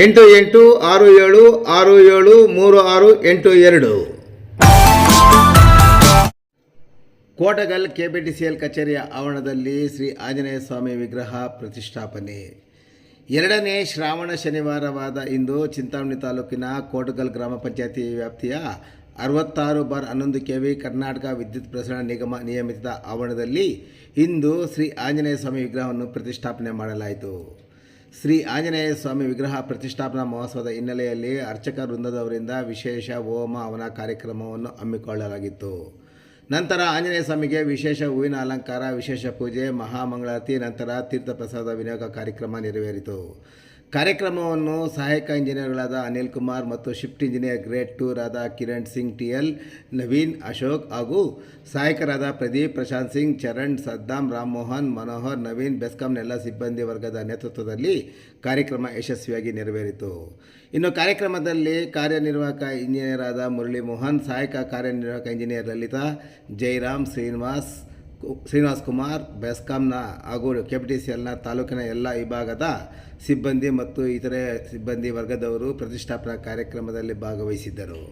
ಎಂಟು ಎಂಟು ಆರು ಏಳು ಆರು ಏಳು ಮೂರು ಆರು ಎಂಟು ಎರಡು. ಕೋಟಗಲ್ ಕೆಬಿಟಿಸಿಎಲ್ ಕಚೇರಿಯ ಆವರಣದಲ್ಲಿ ಶ್ರೀ ಆಂಜನೇಯ ಸ್ವಾಮಿ ವಿಗ್ರಹ ಪ್ರತಿಷ್ಠಾಪನೆ. ಎರಡನೇ ಶ್ರಾವಣ ಶನಿವಾರವಾದ ಇಂದು ಚಿಂತಾಮಣಿ ತಾಲೂಕಿನ ಕೋಟಗಲ್ ಗ್ರಾಮ ಪಂಚಾಯತಿ ವ್ಯಾಪ್ತಿಯ ಅರವತ್ತಾರು ಬಾರ್ ಹನ್ನೊಂದು ಕೆ ವಿ ಕರ್ನಾಟಕ ವಿದ್ಯುತ್ ಪ್ರಸರಣ ನಿಗಮ ನಿಯಮಿತ ಆವರಣದಲ್ಲಿ ಇಂದು ಶ್ರೀ ಆಂಜನೇಯ ಸ್ವಾಮಿ ವಿಗ್ರಹವನ್ನು ಪ್ರತಿಷ್ಠಾಪನೆ ಮಾಡಲಾಯಿತು. ಶ್ರೀ ಆಂಜನೇಯ ಸ್ವಾಮಿ ವಿಗ್ರಹ ಪ್ರತಿಷ್ಠಾಪನಾ ಮಹೋತ್ಸವದ ಹಿನ್ನೆಲೆಯಲ್ಲಿ ಅರ್ಚಕ ವೃಂದದವರಿಂದ ವಿಶೇಷ ಹೋಮ ಹವನ ಕಾರ್ಯಕ್ರಮವನ್ನು ಹಮ್ಮಿಕೊಳ್ಳಲಾಗಿತ್ತು. ನಂತರ ಆಂಜನೇಯ ಸ್ವಾಮಿಗೆ ವಿಶೇಷ ಹೂವಿನ ಅಲಂಕಾರ, ವಿಶೇಷ ಪೂಜೆ, ಮಹಾಮಂಗಳಾರತಿ, ನಂತರ ತೀರ್ಥ ಪ್ರಸಾದ ವಿನಿಯೋಗ ಕಾರ್ಯಕ್ರಮ ನೆರವೇರಿತು. ಕಾರ್ಯಕ್ರಮವನ್ನು ಸಹಾಯಕ ಇಂಜಿನಿಯರ್ಗಳಾದ ಅನಿಲ್ ಕುಮಾರ್ ಮತ್ತು ಶಿಫ್ಟ್ ಇಂಜಿನಿಯರ್ ಗ್ರೇಡ್ ಟೂರ್ ಆದ ಕಿರಣ್ ಸಿಂಗ್ ಟಿ ಎಲ್ ನವೀನ್, ಅಶೋಕ್ ಹಾಗೂ ಸಹಾಯಕರಾದ ಪ್ರದೀಪ್, ಪ್ರಶಾಂತ್ ಸಿಂಗ್, ಚರಣ್ ಸದ್ದಾಂ ರಾಮ್ಮೋಹನ್ ಮನೋಹರ್, ನವೀನ್ ಬೆಸ್ಕಾಂನೆಲ್ಲ ಸಿಬ್ಬಂದಿ ವರ್ಗದ ನೇತೃತ್ವದಲ್ಲಿ ಕಾರ್ಯಕ್ರಮ ಯಶಸ್ವಿಯಾಗಿ ನೆರವೇರಿತು. ಇನ್ನು ಕಾರ್ಯಕ್ರಮದಲ್ಲಿ ಕಾರ್ಯನಿರ್ವಾಹಕ ಇಂಜಿನಿಯರ್ ಆದ ಮುರಳಿ ಮೋಹನ್, ಸಹಾಯಕ ಕಾರ್ಯನಿರ್ವಾಹಕ ಇಂಜಿನಿಯರ್ ಲಲಿತಾ, ಜೈರಾಮ್ ಶ್ರೀನಿವಾಸ್ ಶ್ರೀನಿವಾಸ್ ಕುಮಾರ್ ಬೆಸ್ಕಾಂನ ಹಾಗೂ ಕೆ ಪಿ ಟಿ ಸಿ ಎಲ್ನ ತಾಲೂಕಿನ ಎಲ್ಲ ವಿಭಾಗದ ಸಿಬ್ಬಂದಿ ಮತ್ತು ಇತರೆ ಸಿಬ್ಬಂದಿ ವರ್ಗದವರು ಪ್ರತಿಷ್ಠಾಪನಾ ಕಾರ್ಯಕ್ರಮದಲ್ಲಿ ಭಾಗವಹಿಸಿದ್ದರು.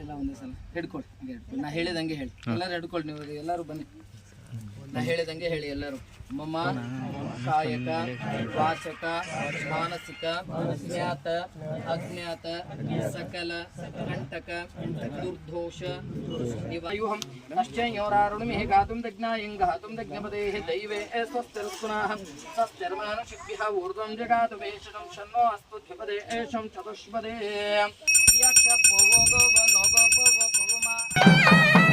ಎಲ್ಲ ಒಂದೇ ಸಲ. ಹಿಡ್ಕೊಳ್ಳಿ ಹಂಗೆ ಹಿಡ್ಕೊಳ್ಳಿ ನಾ ಹೇಳಿದಂಗೆ ಹೇಳಿ. ಎಲ್ಲರೂ ಹಿಡ್ಕೊಳ್ಳಿ ನೀವು, ಎಲ್ಲರೂ ಬನ್ನಿ. ನಾ ಹೇಳಿದಂಗೆ ಹೇಳಿ ಎಲ್ಲರೂ. ಮಮ, ಕಾಯಕ, ವಾಚಕ, ಮಾನಸಿಕ, ಜ್ಞಾತ, ಅಜ್ಞಾತ, ಸಕಲ, ಕಂಟಕ, ದುರ್ದೋಷ ನಿವಾಯುಹಂ ತಶ್ಚಯೋರಾರುಣಿಮಿಹ ಗಾತುಂ ದಜ್ಞಾಯಂ ಗಾತುಂ ದಜ್ಞಪದೇಃ ದೈವೇ ಸ್ವಸ್ತಿರ್ಪುನಃ ಸ್ವಸ್ತಿರ್ಮಾನುಷಿಭ್ಯಃ ಊರ್ಧ್ವಂ ಜಗಾತು ವೇಷಣಂ ಶನ್ನೋ ಅಸ್ತು ಏಷಂ ಚತುಷ್ಪದೇ. 一 капово, говно, 妈